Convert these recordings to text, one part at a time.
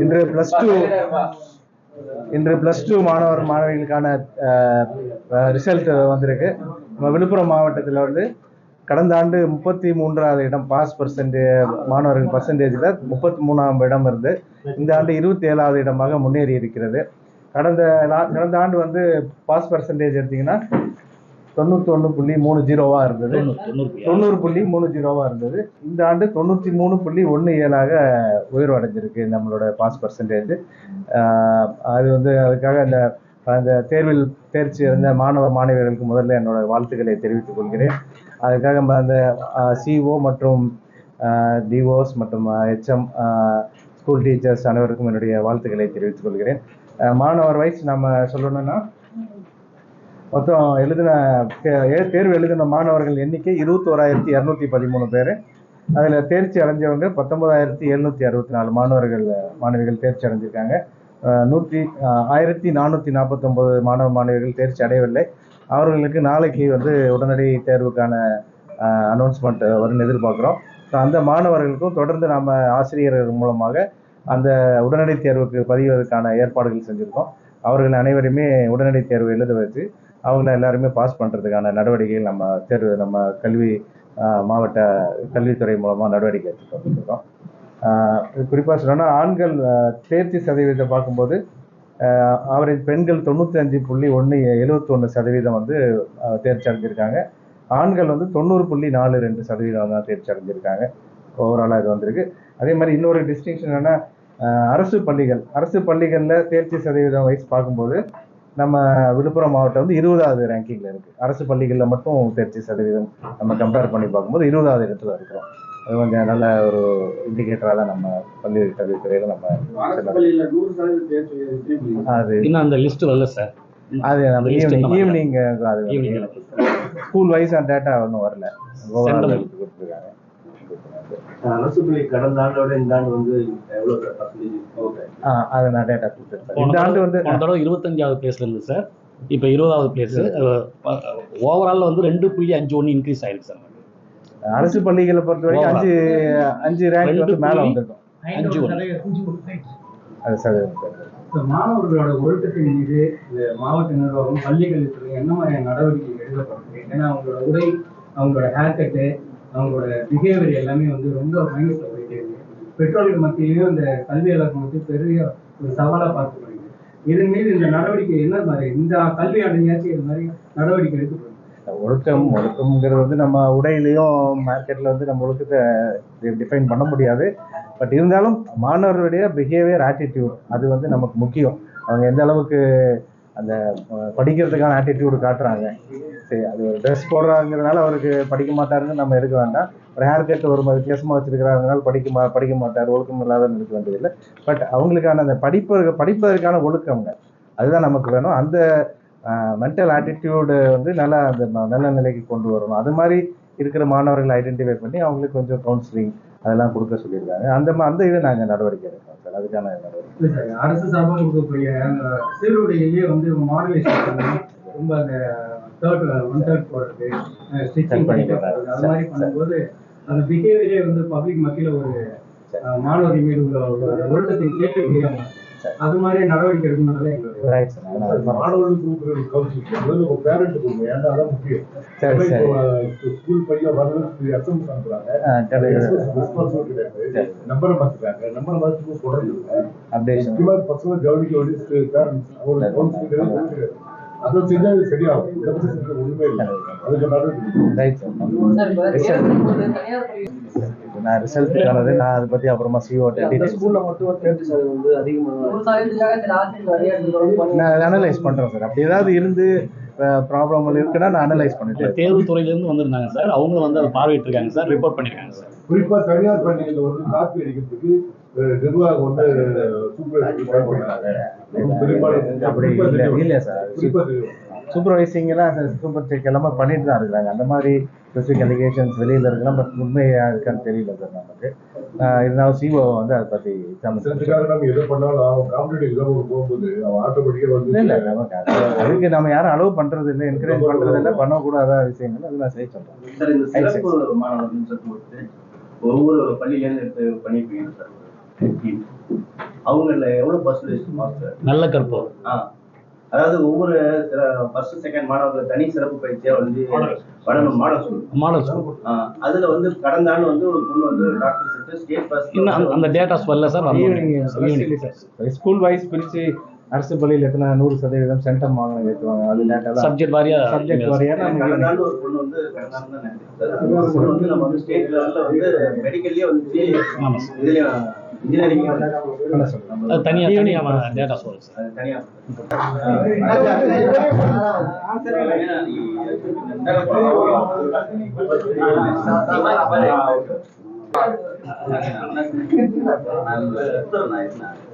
இன்று plus two இன்று plus two மாணவர் மாணவிகளுக்கான ரிசல்ட் வந்திருக்கு. நம்ம விழுப்புரம் மாவட்டத்தில் வந்து கடந்த ஆண்டு முப்பத்தி மூன்றாவது இடம் பாஸ் பர்சன்டே மாணவர்கள் பர்சன்டேஜில் முப்பத்தி மூணாம் இடம் இருந்து இந்த ஆண்டு இருபத்தி ஏழாவது இடமாக முன்னேறி இருக்கிறது. கடந்த நா- கடந்த ஆண்டு வந்து பாஸ் பர்சன்டேஜ் எடுத்திங்கன்னா தொண்ணூத்தி ஒன்று புள்ளி மூணு ஜீரோவாக இருந்தது. தொண்ணூறு புள்ளி மூணு ஜீரோவாக இருந்தது. இந்த ஆண்டு தொண்ணூற்றி மூணு புள்ளி ஒன்று ஏழாக உயர்வு அடைஞ்சிருக்கு நம்மளோட பாஸ் பர்சன்டேஜ் அது வந்து அதுக்காக அந்த அந்த தேர்வில் தேர்ச்சி இருந்த மாணவ மாணவியர்களுக்கு முதல்ல என்னோட வாழ்த்துக்களை தெரிவித்துக் கொள்கிறேன். அதுக்காக அந்த சிஓ மற்றும் டிஓஸ் மற்றும் ஹெச்எம் ஸ்கூல் டீச்சர்ஸ் அனைவருக்கும் என்னுடைய வாழ்த்துக்களை தெரிவித்துக் கொள்கிறேன். மாணவர் வைஸ் நம்ம சொல்லணும்னா மொத்தம் எழுதின தே- ஏ- தேர்வு எழுதின மாணவர்கள் எண்ணிக்கை இருபத்தோராயிரத்தி இரநூத்தி பதிமூணு பேர். அதில் தேர்ச்சி அடைஞ்சவங்க பத்தொன்பதாயிரத்தி எழுநூற்றி அறுபத்தி நாலு மாணவர்கள் மாணவிகள் தேர்ச்சி அடைஞ்சிருக்காங்க. நூற்றி ஆயிரத்தி நானூற்றி நாற்பத்தொம்போது மாணவ மாணவிகள் தேர்ச்சி அடையவில்லை. அவர்களுக்கு நாளைக்கு வந்து உடனடி தேர்வுக்கான அனௌன்ஸ்மெண்ட் வரும்னு எதிர்பார்க்குறோம். ஸோ அந்த மாணவர்களுக்கும் தொடர்ந்து நம்ம ஆசிரியர்கள் மூலமாக அந்த உடனடி தேர்வுக்கு பதிவதற்கான ஏற்பாடுகள் செஞ்சுருக்கோம். அவர்கள் அனைவருமே உடனடி தேர்வு எழுத வச்சு அவங்கள எல்லாருமே பாஸ் பண்ணுறதுக்கான நடவடிக்கைகள் நம்ம தேர்வு நம்ம கல்வி மாவட்ட கல்வித்துறை மூலமாக நடவடிக்கை எடுத்துகிட்டு வந்துருக்கோம் குறிப்பாக சொல்லணும்னா ஆண்கள் தேர்ச்சி சதவீதத்தை பார்க்கும்போது ஆவரேஜ் பெண்கள் தொண்ணூத்தஞ்சு புள்ளி ஒன்று எழுபத்தொன்று சதவீதம் வந்து தேர்ச்சி அடைஞ்சிருக்காங்க. ஆண்கள் வந்து தொண்ணூறு புள்ளி நாலு ரெண்டு சதவீதம் தான் தேர்ச்சி அடைஞ்சிருக்காங்க. ஓவராலாக இது வந்திருக்கு. அதே மாதிரி இன்னொரு டிஸ்டிங்ஷன் என்னென்னா அரசு பள்ளிகள். அரசு பள்ளிகளில் தேர்ச்சி சதவீதம் வயசு பார்க்கும்போது நம்ம விழுப்புரம் மாவட்டம் வந்து இருபதாவது ரேங்கிங்கில் இருக்குது அரசு பள்ளிகளில் மட்டும் தேர்ச்சி சதவீதம் நம்ம கம்பேர் பண்ணி பார்க்கும்போது இருபதாவது இடத்துல இருக்கிறோம் அது கொஞ்சம் நல்ல ஒரு இண்டிகேட்டராக தான் நம்ம பள்ளி கல்வித்துறையில் நம்ம அது இன்னும் அந்த லிஸ்ட் வரல சார் அது நம்ம ஈவினிங். ஈவினிங் அது. ஸ்கூல் வைஸ் அந்த டேட்டா இன்னும் வரல. கொடுத்துருக்காங்க அரசு பள்ளி கடந்த ஆண்டோட இந்த ஆண்டு வந்து பர்சன்டேஜ் அதை நான் டேட்டா கொடுத்துருக்கேன் இந்த ஆண்டு வந்து போன தடவை இருபத்தஞ்சாவது பிளேஸ்ல இருந்து சார். இப்போ இருபதாவது பிளேஸ் ஓவரால் வந்து ரெண்டு புள்ளி அஞ்சு ஒன்று இன்க்ரீஸ் ஆயிருக்கு சார். அரசு பள்ளிகளை பொறுத்த வரைக்கும் அஞ்சு அஞ்சு ரேங்க் வந்து மேலே புள்ளி வந்திருக்கும். அஞ்சு ஒன்று அது சதவீதம் இப்ப மாணவர்களோட ஒழுக்கத்தின் மீது இந்த மாவட்ட நிர்வாகம் பள்ளி கல்வித்துறை என்ன மாதிரியான நடவடிக்கை எடுக்கப்படுது? ஏன்னா அவங்களோட உடை அவங்களோட ஹேர் கட்டு அவங்களோட பிஹேவியர் எல்லாமே வந்து ரொம்ப மைனஸ்ல போயிட்டே இருக்கு. பெற்றோர்கள் மத்தியிலையும் இந்த கல்வியாளர்கள் வந்து பெரிய ஒரு சவாலா பார்க்கப்படுது இதன் மீது இந்த நடவடிக்கை என்ன மாதிரி? இந்த கல்வி அடையாச்சும் இது மாதிரி நடவடிக்கை எடுக்கப்படுது ஒழுக்கம் ஒழுக்கம்ங்கிறது வந்து நம்ம உடையிலையும் மார்க்கெட்டில் வந்து நம்ம ஒழுக்கத்தை டிஃபைன் பண்ண முடியாது. பட் இருந்தாலும் மாணவர்களுடைய பிஹேவியர் ஆட்டிடியூட் அது வந்து நமக்கு முக்கியம். அவங்க எந்த அளவுக்கு அந்த படிக்கிறதுக்கான ஆட்டிடியூடு காட்டுறாங்க. சரி அது ஒரு ட்ரெஸ் போடுறாங்கிறதுனால அவருக்கு படிக்க மாட்டாருன்னு நம்ம எடுக்க வேண்டாம். ஒரு ஹேர் கட் ஒரு வித்தியாசமாக வச்சிருக்கிறாங்கனால படிக்க மா படிக்க மாட்டார். ஒழுக்கம் இல்லாத எடுக்க வேண்டியதில்லை. பட் அவங்களுக்கான அந்த படிப்பு படிப்பதற்கான ஒழுக்கங்க அதுதான் நமக்கு வேணும். அந்த மென்டல் ஆட்டிடியூடு வந்து நல்லா அந்த நல்ல நிலைக்கு கொண்டு வரணும். அது மாதிரி இருக்கிற மாணவர்களை ஐடென்டிஃபை பண்ணி அவங்களுக்கு கொஞ்சம் கவுன்சிலிங் அதெல்லாம் கொடுக்க சொல்லியிருக்காங்க. அந்த அந்த இதை நாங்கள் நடவடிக்கை எடுக்கிறோம் சார். அதுக்கான நடவடிக்கை. அரசு சார்பாக கொடுக்கக்கூடிய அந்த சீருடையிலேயே வந்து மாடுலேஷன் ரொம்ப அந்த தேர்ட் ஒன் தேர்ட் போடுறது ஸ்டிச்சிங் பண்ணி போடுறது அது மாதிரி பண்ணும்போது அந்த பிஹேவியரே வந்து பப்ளிக் மத்தியில ஒரு மாணவர் மீது உள்ள ஒரு ஒழுக்கத்தின் கேள்வி அது மாதிரி நடவடிக்கை எடுக்கணும்னாலே எங்களுடைய ரைட் சார் நான் அது மாதிரி- மாணவர்களுக்கு கொடுக்குற கவுன்சிலிங் முதல்ல உங்க பேரண்ட் கொடுங்க ஏன்னா அதான் முக்கியம். ஸ்கூல் பையன் வரதுக்கு எஸ்எம்எஸ் அனுப்புறாங்க ரெஸ்பான்சிபிலிட்டி கிடையாது. நம்பரை மாத்திக்கிறாங்க. நம்பரை தொடர்ந்து பசங்க கவனிக்க வேண்டிய பேரண்ட்ஸ் ஒரு கவுன்சிலிங் அதை செஞ்சா இது சரியாகும். இதை பத்தி செஞ்ச ஒண்ணுமே இல்லை. அதுக்கு நடவடிக்கை ரைட் சார் நான் ரிசல்ட்டுக்கானது நான் அதை பற்றி அப்புறமா சிஓ ஸ்கூல்ல மட்டும் தேர்ச்சி சதவீதம் வந்து அதிகமாக நான் அனலைஸ் பண்ணுறேன் சார் அப்படி ஏதாவது இருந்து ப்ராப்ளம் இருக்குன்னா நான் அனலைஸ் பண்ணிட்டு தேர்வு துறையிலேருந்து வந்திருந்தாங்க சார். அவங்களும் வந்து அதை பார்வையிட்டு இருக்காங்க சார் ரிப்போர்ட் பண்ணிருக்காங்க சார். குறிப்பா தனியார் பள்ளிகளில் வந்து காப்பி அடிக்கிறதுக்கு நிர்வாகம் வந்து சூப்பர்வைசர் பயன்படுறாங்க பெரும்பாலும் அப்படி இல்லை இல்லை சார் குறிப்பா தெரியும் சூப்பர்வைசிங் எல்லாம் சூப்பர் செக் எல்லாமே பண்ணிட்டு தான் இருக்கிறாங்க. அந்த மாதிரி ஸ்பெசிஃபிக் அலிகேஷன்ஸ் வெளியில் இருக்கலாம் பட் உண்மையா இருக்கான்னு தெரியல சார் நமக்கு. ஆஹ் இருந்தாலும் சிஓ வந்து அதை பற்றி நம்ம எதை பண்ணாலும் காம்படிட்டிவ் எக்ஸாம் போகும்போது அவன் ஆட்டோமேட்டிக்கா வந்து இல்லை நமக்கு அது- அதுக்கு நம்ம யாரும் அலோவ் பண்ணுறது இல்லை என்கரேஜ் பண்ணுறது இல்லை பண்ணக்கூடாத விஷயங்கள் அது நான் செய்ய சொல்கிறேன் ஒவ்வொரு பள்ளியிலேருந்து எடுத்து பண்ணியிருப்பீங்க சார் அவங்கள எவ்வளவு பர்சன்டேஜ் மார்க் நல்ல கற்போம் ஆ. அதாவது ஒவ்வொரு ஃபர்ஸ்ட் செகண்ட் மாணவர்கள் தனி சிறப்பு பயிற்சியா வந்து வழங்கும் மாடல் ஸ்கூல் மாடல் ஸ்கூல் அதுல வந்து கடந்த ஆண்டு வந்து ஒரு பொண்ணு வந்து டாக்டர் செட்டு ஸ்டேட் ஃபர்ஸ்ட் அந்த- அந்த டேட்டாஸ் வரல சார் ஈவினிங் ஸ்கூல் வைஸ் பிரிச்சு அரசு பள்ளியில் எத்தனை நூறு சதவீதம் சென்டம் மாணவர்கள் ஏற்றுவாங்க அது டேட்டா சப்ஜெக்ட் வாரியா சப்ஜெக்ட் வாரியா நம்ம ஒரு பொண்ணு வந்து வந்து நம்ம வந்து ஸ்டேட் லெவல்ல வந்து மெடிக்கல்லயே வந்து இன்ஜினியரிங் என்ன சொல்றோம் அது தனியா தனியா டேட்டாஸ் வரும் சார் அது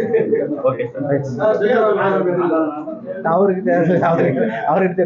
தனியா ஓகே அவருக்கு தேவை அவருக்கு